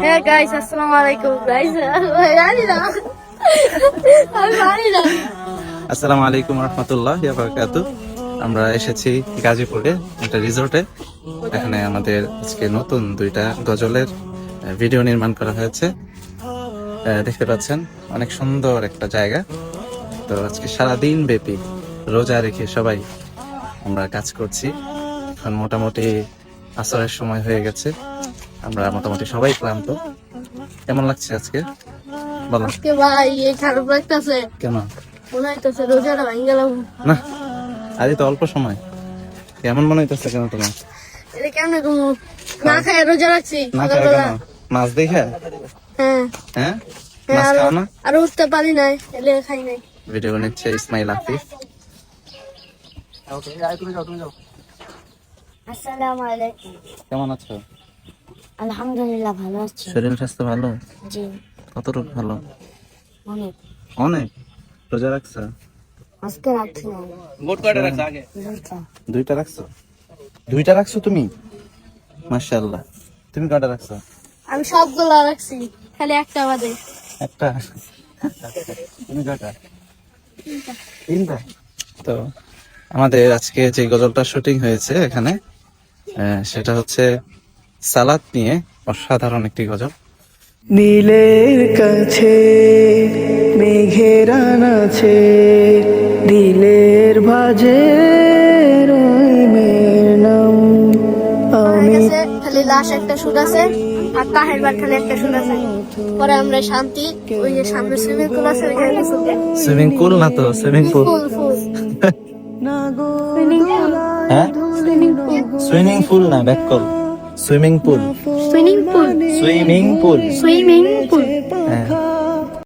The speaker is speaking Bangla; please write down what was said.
হ্যাঁ গাইস আসসালামু আলাইকুম গাইস জানি না আমি জানি না আসসালামু আমরা এসেছি গাজীপুরে, একটা রিসোর্টে। এখানে আমাদের আজকে নতুন দুইটা গজলের ভিডিও নির্মাণ করা হয়েছে। দেখতে পাচ্ছেন, অনেক সুন্দর একটা জায়গা। তো আজকে সারাদিন ব্যাপী রোজা রেখে সবাই আমরা কাজ করছি। এখন মোটামুটি আসরের সময় হয়ে গেছে। আমরা মোটামুটি সবাই ক্লান্ত। কেমন লাগছে আজকে? বলো। আজকে ভাই এই খারাপ লাগতেছে কেন? মনে হইতেছে রোজাটা ভাঙ গেলাম। না আরে তো অল্প সময়। কেমন মনে হইতেছে কেন তোমার? এটা কেমনে ঘুমো না খাই রোজা রাখছি না খায় কেন? মাছ দেখে? হ্যাঁ। হ্যাঁ? হ্যাঁ, মাছ আর খাও না? আর উঠতে পারি নাই এলে খাই নাই। ভিডিও নিচ্ছে ইসমাইল আফিফ। ওকে আই তুমি যাও তুমি যাও। আসসালামু আলাইকুম। কেমন আছো? আলহামদুলিল্লাহ ভালো আছি। শরীর স্বাস্থ্য ভালো? জি। কতটুকু ভালো? অনেক। অনেক? রোজা রাখছো? আজকে রাখছি না। দুইটা। দুইটা রাখছো? দুইটা রাখছো তুমি? মাশাআল্লাহ। তুমি কয়টা রাখছো? আমি সবগুলো রাখছি খালি একটা বাদে। একটা? তুমি কয়টা? তিনটা। তো আমাদের আজকে যে গজলটা শুটিং হয়েছে এখানে সেটা হচ্ছে সালাদ নিয়ে অসাধারণ একটি গজল। নীলের কাছে মেঘের আছে দিলের ভাজে খালি লাশ একটা সুদ আছে আর তাহের বার খালি একটা সুদ আছে। পরে আমরা শান্তি ওই যে সামনে সুইমিং পুল আছে ওইখানে সুইমিং পুল না তো সুইমিং পুল। ফুল ফুল। না গো সুইমিং পুল। হ্যাঁ? Swimming pool. সুইমিং পুল না back call swimming pool. Swimming pool. Swimming pool. Swimming pool. হ্যাঁ।